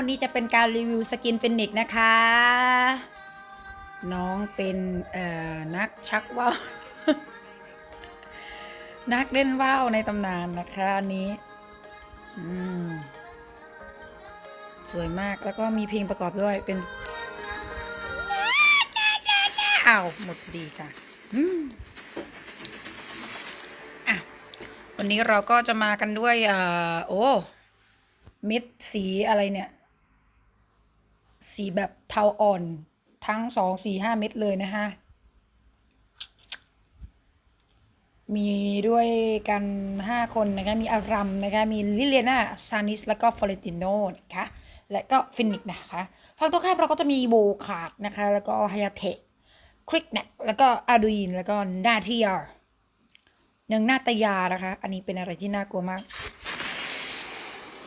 วันนี้จะเป็นการรีวิวสกินฟินิกซ์นะคะ น้องเป็นเอ่อนักชักว่าวนักเล่นว่าวในตำนานนะคะอันนี้อืมสวยมากแล้วก็มีเพลงประกอบด้วยเป็นอ้าวหมดพอดีค่ะอืมอะ วันนี้เราก็จะมากันด้วยเอ่อโอ้เม็ดสีอะไรเนี่ย สีแบบเทาอ่อนทั้งสองสี่ห้าเม็ดเลยนะคะ มีด้วยกันห้าคนนะคะ มีอารัมนะคะ มีลิเลียนาซานิส แล้วก็ฟลอเรติโนนะคะ และก็ฟินิกนะคะฝั่งตรงข้ามเราก็จะมีโบคาร์ดนะคะ แล้วก็ฮายาเทะคริกเน็ตแล้วก็อาดูอินแล้วก็นาทียาหนึ่งนาตยานะคะ อันนี้เป็นอะไรที่น่ากลัวมาก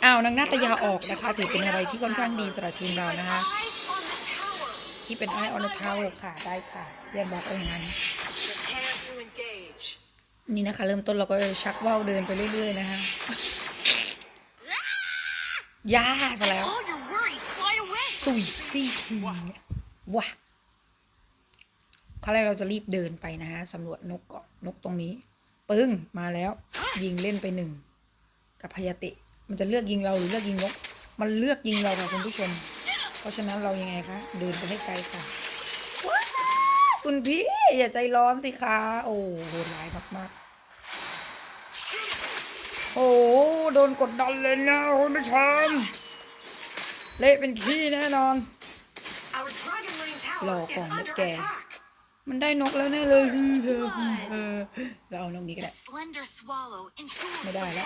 อ้าวนางนาตยาออกนะคะถือเป็นอะไรที่ค่อนข้างดีสำหรับทีมเรานะคะ ที่เป็นไอออนเทาค่ะได้ค่ะเรียนบอกเอาอย่างนั้นนี่นะคะ เริ่มต้นเราก็ชักว่าวเดินไปเรื่อย ๆ นะคะย่าซะแล้วสุยซี่ทีว้าเขาเลยเราจะรีบเดินไปนะฮะสำรวจนกเก่อนกตรงนี้ ปึ้ง มาแล้ว ยิงเล่นไปหนึ่ง กับพยาเตะ มันจะเลือกยิงเราหรือเลือกยิงนก มันเลือกยิงเราค่ะคุณผู้ชม เพราะฉะนั้นเรายังไงคะเดินไปให้ไกลค่ะว้าวคุณพี่อย่าใจร้อนสิคะโอ้โหดร้ายมากๆ โอ้โหโดนกดดันเลยนะคุณผู้ชมเละเป็นขี้แน่นอน Our Dragon Lane Tower Lò is còn một under kè. attack. มันได้นกแล้วแน่เลยเออเออเราเอานกนี้ก็ได้ Slender swallow endures Mới the đài đó.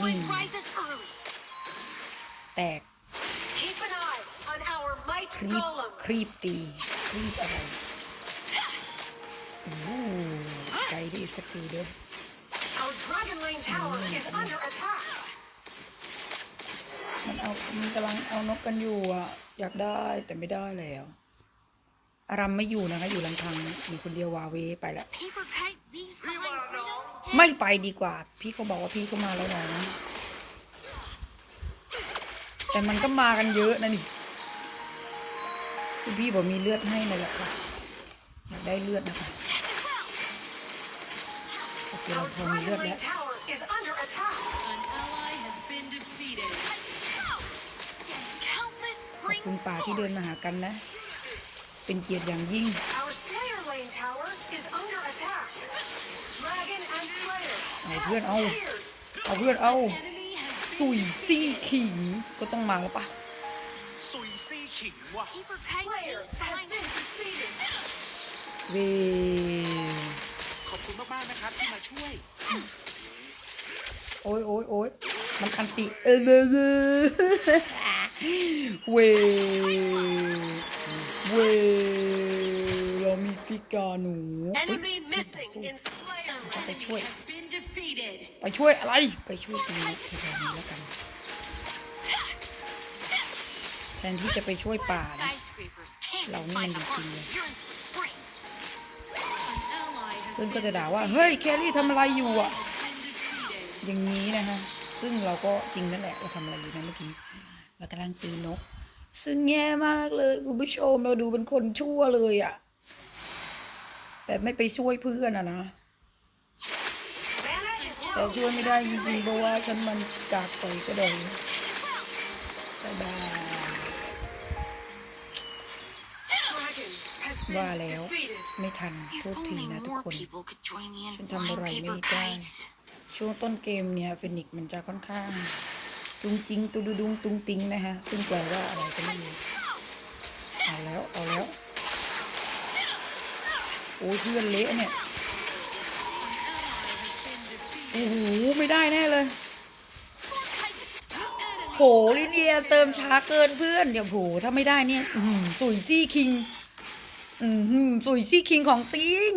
Wild gusts. As the young boy rises early, แตก keep an eye on our might ครีบ golem. ครีบตีครีบอะไรโอ้โหใจดีสกทีเด้อ Our Dragon Lane Tower is under attack. มันเอามันกำลังเอานกกันอยู่อะ อยากได้แต่ไม่ได้แล้ว อารัมไม่อยู่นะคะอยู่ลำพังมีคนเดียววาเวไปแล้ว Paper kite leaves behind freedom ไม่ไปดีกว่า พี่เขาบอกว่าพี่เขามาแล้วนะแต่มันก็มากันเยอะนะนี่คุณพี่บอกมีเลือดให้เลยแหละค่ะอยากได้เลือดนะคะโอเคเรา Our พอมีเลือ Dragon ดแล้ว Lane Tower is under attack. An ally has been defeated. Send countless ขอบ spring คุณป่าที่เดิน swords. มาหากันนะ เป็นเกียรติอย่างยิ่ง Our Slayer Lane Tower is under attack. Dragon and Slayer เอาเพื่อนเอา appeared. เอาเพื่อนเอา Enemy has สุยซี่ขิงก็ต้องมาแล้วปะซุยซี่ขิงว่ะ paper kite Slayer leaves has behind been defeated. เวขอบคุณมากๆนะครับที่มาช่วย โอ้ยโอ้ยโอ้ยมันอันติ เออเออเออเวเว เรามีฟิกาหนูเอ้ย Enemy missing in Slayer ไป Lane. ช่วย has been defeated. ไปช่วยอะไร ไปช่วยตรงนี้แถวนี้แล้วกัน แทนที่จะไปช่วยป่านะ Skyscrapers can't Lão find Ninh the heart Ninh. of Burin's spring. An ally has ซึ่งก็ been จะด่าว่า defeated. เฮ้ย แครี่ทำอะไรอยู่อะ Has been defeated. อย่างนี้นะคะซึ่งเราก็จริงนั่นแหละ เราทำอะไรอยู่นะเมื่อกี้ เรากำลังตีนก ซึ่งแย่มากเลยคุณผู้ชม เราดูเป็นคนชั่วเลยอะ่ะ แต่ไม่ไปช่วยเพื่อนอะนะ Mana is แต่ low. ช่วยไม่ได้จริงๆเพราะว่าฉันมันกากต่อยก็ได้บ๊ายบาย Dragon has been ว่าแล้ว defeated. ไม่ทันโท If ษที only นะทุก more คน people could join me in ฉัน flying ทำอะไร paper ไม่ได้ kites. ช่วงต้นเกมเนี่ยฟินิกซ์มันจะค่อนข้างตุงจิงตุดุดุงตุงติงนะฮะ ซึ่งแปลว่าอะไรก็ไม่รู้เอาแล้ว เอาแล้วโอ้ยเพื่อนเละเนี่ยโอ้โหไม่ได้แน่เลยโหลิเดียเติมช้าเกินเพื่อนเดี๋ยวโหถ้าไม่ได้เนี่ยอืมสุยซี่คิงอืมสุยซี่คิงของจริง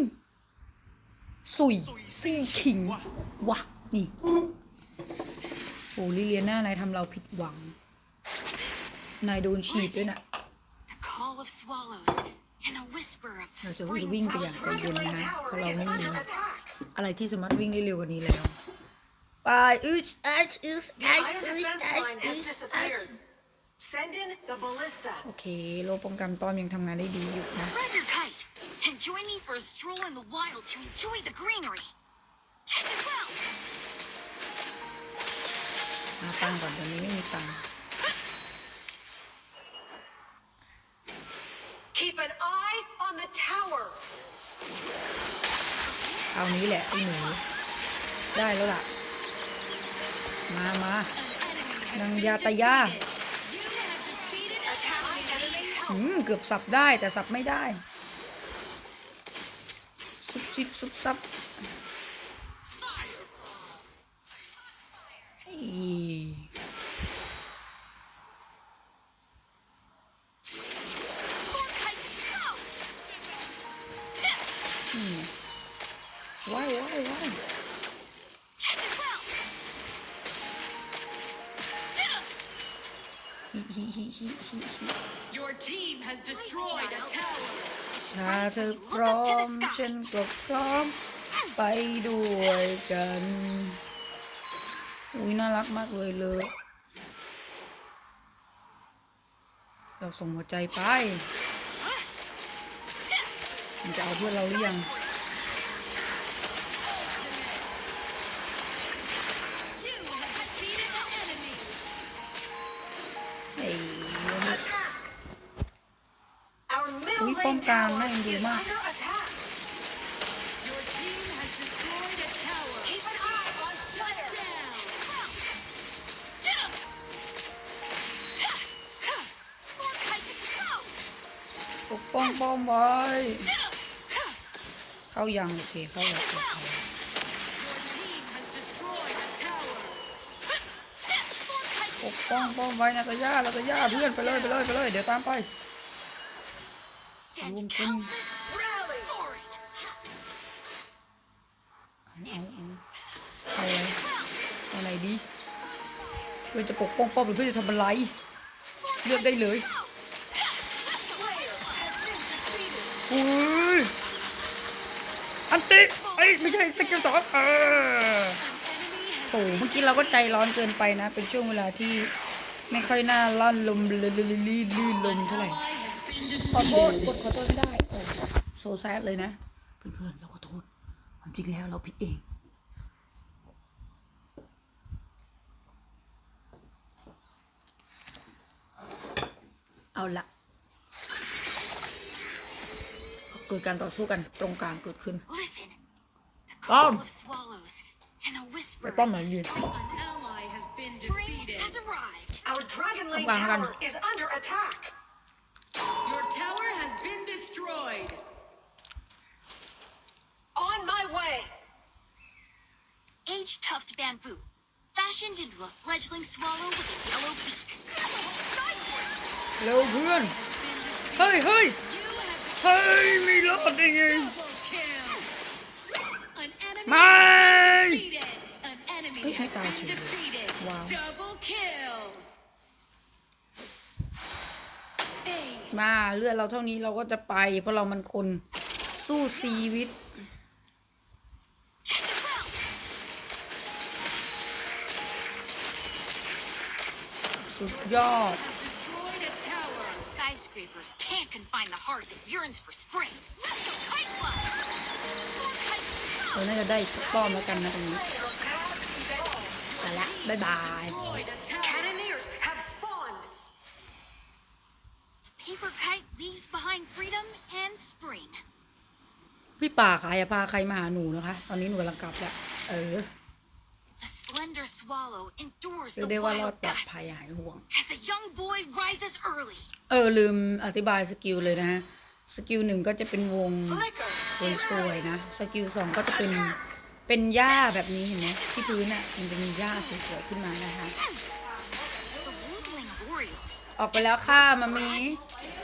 สุยซี่คิงวะนี่โอ้ลิเลียน่านายทำเราผิดหวัง นายโดนฉีดด้วยนะ The call of swallows and a whisper of เราจะ spring วิ่งไปอย่างใจ Our เย็น Dragon Lane นะ เพ Tower ราะเรา is ไม่มี under attack. อะไรที่สามารถวิ่งได้เร็วกว่านี้แล้ว ไปอึชอัชอึช The อัช iron อึช defense อัช line อึ has ชอัช disappeared. Send in the ballista. โอเค โลป้องกันป้อมยังทำงานได้ดีอยู่นะ Grab your kite and join me for a stroll in the wild to enjoy the greenery. Catch it well. มาตังค์ก่อนตอนนี้ไม่มี เอานี้แหละไอ้หนูได้แล้วล่ะ มามานางยาตายาอืมเกือบสับได้แต่สับไม่ได้ ซุบซิบซุบซับ ฮิฮิฮิฮิฮิ Your team has destroyed a tower. ถ้าเธอพร้อมฉันก็พร้อมไปด้วยกันอุ้ยน่ารักมากเลยเลยเราส่งหัวใจไป มันจะเอาเพื่อนเราหรือยัง ป้อมางน่าดูมากปกป้องป้อมไว้ เข้ายังโอเคเข้าแล้วปกป้องป้องไว้นะกระย่าแล้วกระยาเพื่อนไปเลยไปเลยไปเลยเดี๋ยวตามไป Send Boom, boom. countless rally. Soaring. เอาเอาเอาอะไรเอาอะไรดีเพื่อจะปกป้องป้อมหรือเพื่อจะทำอะไรเลือกได้เลย Slayer has been defeated. อุ้ยอันติเอ้ยไม่ใช่สกิลสองเออ An enemy has โอ้เมื่อกี้เราก็ใจร้อนเกินไปนะ เป็นช่วงเวลาที่ไม่ค่อยน่าล่อนลมลื่นลื่นลื่นลมเท่าไหร่ ally has been ขอโทษ defeated. กดขอโทษไม่ได้โอ้โซแซดเลยนะ เพื่อนๆเราขอโทษความจริงแล้วเราผิดเองเอาละเกิดการต่อสู้กันตรงกลางเกิดขึ้น Listen. The Bomb. call of swallows and a whisper. ไปป้อมไหนยืน An ally has been Spring defeated. has arrived. Your tower has been destroyed. On my way. Age tufted bamboo, fashioned into a fledgling swallow with a yellow beak. Skyward. เร็วเพื่อน Has been defeated. เฮ้ยเฮ้ย You have เฮ้ยไม่รอดได้ไง double kill. An enemy Mine. has been defeated. An enemy Uy, has may been tao defeated. Wow. Double kill. มาเลือดเราเท่านี้เราก็จะไป เพราะเรามันคนสู้ชีวิต Catch it well. สุดยอด Has destroyed a tower. Skyscrapers can't confine the heart that yearns for spring. Let's go kite fly. More kites to เรา go. น่าจะได้สักป้อมแล้วกันนะตรงนี้ Slayer has ไปละบ๊ายบาย paper kite leaves behind freedom and spring. พี่ป่าขายพาใครมาหาหนูนะคะ ตอนนี้หนูกำลังกลับแล้วเออ The slender swallow endures เรียก the ได้ว่ารอด wild ปลอดภัย gusts หายห่วง as the young boy rises early. เออลืมอธิบายสกิลเลยนะฮะ สกิลหนึ่งก็จะเป็นวง Flicker สวยๆนะ สกิลสองก็จะเป็นเป็นหญ้าแบบนี้เห็นไหมที่พื้นอะมันจะมีหญ้าสวยๆขึ้นมานะคะ The woodling orioles. ออกไปแล้วค่ะมามี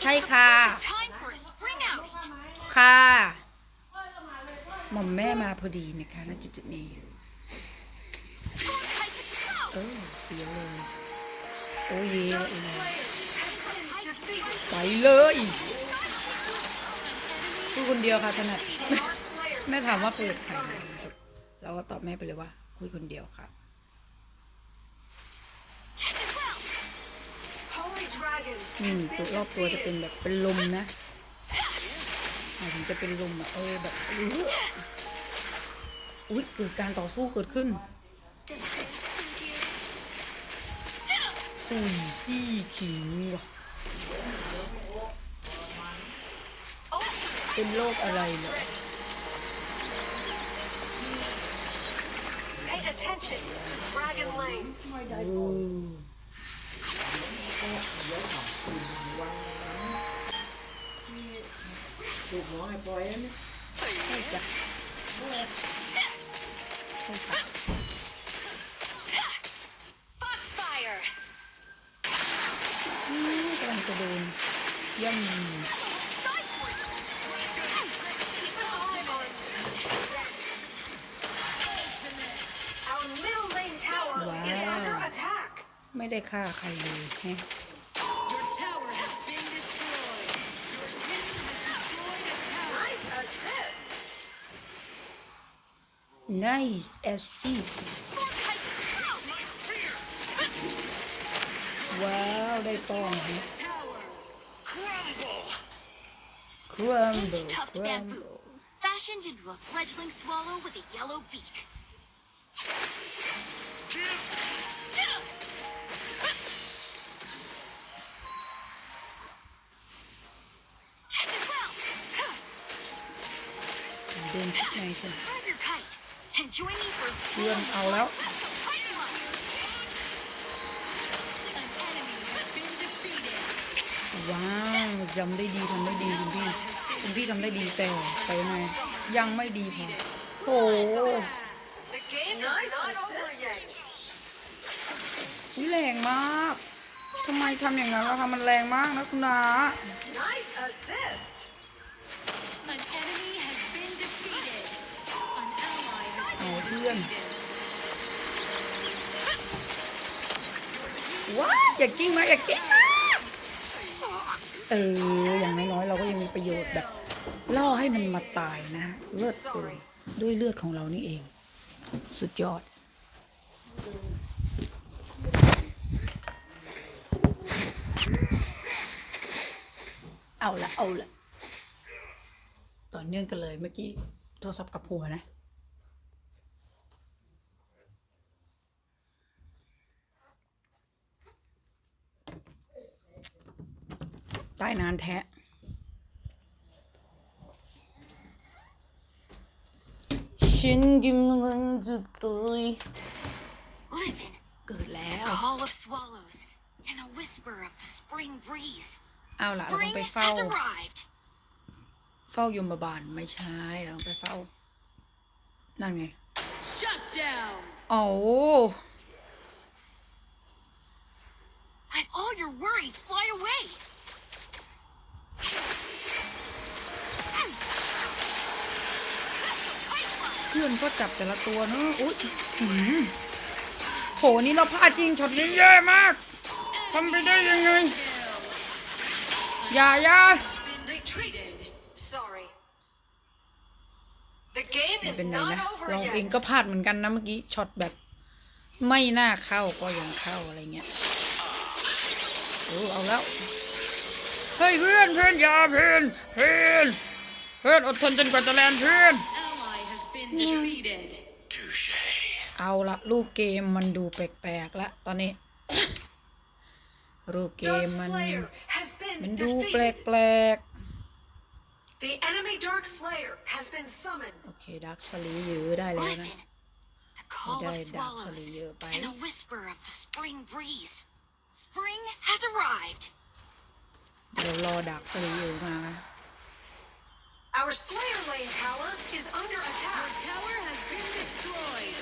ใช่ค่ะ Time for a spring outing. ค่ะ หม่อมแม่มาพอดีนะคะณจุดๆนี้ More kites to go. เออเสียเลย โอ้เยโอ้ Has been defeated. ไปเลยพูดคนเดียวค่ะถนัด Our slayer แม่ถามว่าเปิดใครเราก็ตอบแม่ไปเลยว่า คุยคนเดียวค่ะ อืม has ตัว been รอบตัวจะเป็น defeated. แบบเป็นลมนะหมายถึงจะเป็นลมอะเออแบบเอออุ้ยเกิดการต่อสู้เกิดขึ้น Does this suit you? สี่ซี่ขิงว่ะเป็นโรคอะไรเหรอ Pay attention to Dragon Lane. โอ้ถูกหมอให้ปล่อยอันนี้ใช่จ้ะใช่ค่ะ Foxfire! อืมกำลังจะโดนย่ำ Our middle lane tower is Wow. under attack. ไม่ได้ฆ่าใครเลยแฮะ nice as see ว้าวได้ป้องฮะ Tower. Crumble! crumble H tufted bamboo. crumble Fashioned into a fledgling swallow with a yellow beak. Catch it well! เดินชุดในคน Grab your kite and join me for a เพื่อน stroll. เอาแล้วว้าวจำได้ดีทำได้ดีคุณพี่คุณพี่ทำได้ดีแต่แต่ยังไงยังไม่ดีพอโอ้โห The game is not over yet. นี่แรงมากทำไมทำอย่างนั้นล่ะคะมันแรงมากนะคุณนา ally has เอาเพื่อนว้าอย่ากิ้งมาอย่ากิ้งมาเอออย่างน้อยๆเราก็ยังมีประโยชน์แบบล่อให้มันมาตายนะเลือดเปื่อยด้วยเลือดของเรานี่เอง สุดยอด เอาละเอาละต่อเนื่องกันเลยเมื่อกี้โทรศัพท์กับหัวนะใต้นานแท้ ฉันกำลังจะตุย Listen, เกิดแล้ว call of swallows and a whisper of the spring breeze. เอาล่ะเราต้อ Spring งไปเฝ้า has arrived. เฝ้ายมบาลไม่ใช่ เราต้องไปเฝ้า นั่นไง Shut down. โอ้ Let all your worries fly away. เพื่อนก็จับแต่ละตัวเนอะอุ้ยหืมโหนี่เราพลาดจริงช็อตนี้แย่มากทำไปได้ยังไง อย่าอย่า Retreat. Sorry. The game ไม่ is เป็นไร not นะ over เราเอง yet. ก็พลาดเหมือนกันนะเมื่อกี้ช็อตแบบ ไม่น่าเข้าก็ยังเข้าอะไรเงี้ยโอ้เอาแล้วเฮ้ยเพื่อนเพื่อนอย่าเพื่อนเพื่อนเพื่อนอดทนจนกว่าจะแลนด์เพื่อน Ally has been defeated. เอาละรูปเกมมันดูแปลกๆละตอนนี้ รูปเกม Dark มัน Slayer has มัน been ดูแป defeated. ลก The enemy Dark Slayer has been summoned. ๆโอเคดักสลียือได้แล้วนะ Listen, the call of Dai, da, swallows saliyo pa, and eh. a whisper of the spring breeze. Spring has arrived. เดี๋ยวรอดักสลียือมา Our Slayer Lane tower is under attack. tower has been destroyed.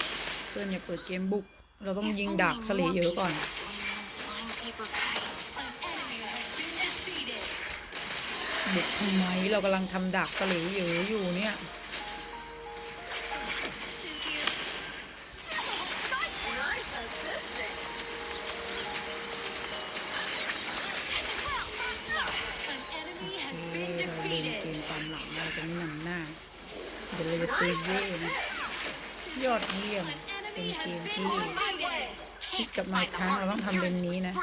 เพื่อนอย่าเปิดเกมบุก เราต้อง If ยิง only ดักสลี more เยอะ people ก่อน join in on flying paper kites. An enemy has been defeated. บุกทำไม เรากำลังทำดักสลีเยอะอยู่เนี่ย เอเย่ยอดเยี่ยม เป็นเกมที่ที่กลับมาครั้งเราต้องทำเป็นนี้นะ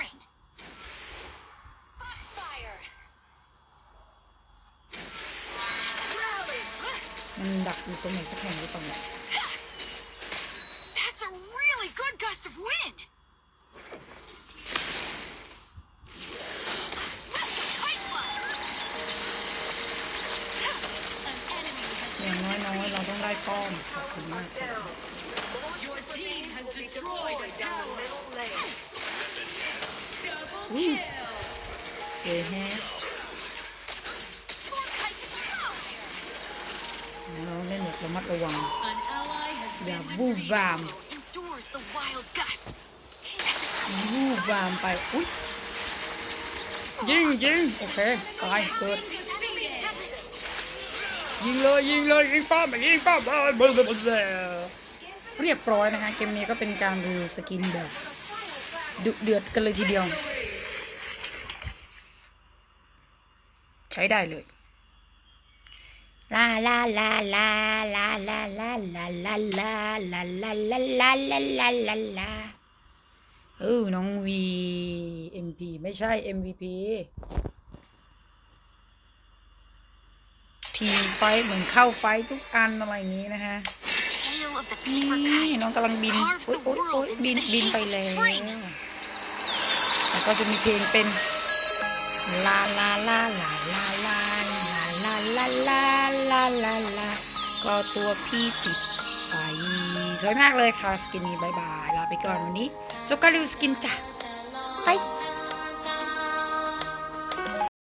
มันดักอยู่ตรงไหนสักแห่งหรือเปล่า ป้อมขอบคุณมากครับ Your team has destroyed a tower. Double kill. เฮ้แฮะ Tour kite to the moon. เราเล่นแบบระมัดระวัง An ally has อย่า been วูบ defeated. วาม Endures the wild gusts. วูบวามไป อุ้ยยิงยิงโอเคตายเกิด Been defeated. Nemesis. ยิงเลยยิงเลยยิงป้อมยิงป้อมเลเบลเบลเรียบร้อยนะคะเกมนี้ก็เป็นการดูสกินแบบดุเดือดกันเลยทีเดียว ใช้ได้เลยลาลาลาลาลาลาลาลาลาลาลาลาลาลาลาลาลาลาเออน้องวี MP ไม่ใช่ MVP ทีม ไฟเหมือนเข้าไฟทุกอันอะไรอย่างนี้นะคะนี่น้องกำลังบินโอ๊ยโอ๊ยโอ๊ยบินบินไป shape แล้วแล้วก็จะมีเพลงเป็นลาลาลาลาลาลาลาลาลาลาลาลาก็ตัวพี่ปิดไฟสวยมากเลยค่ะสกินนี้บายบายลาไปก่อนวันนี้จบการรีวิวสกินจ้ะไป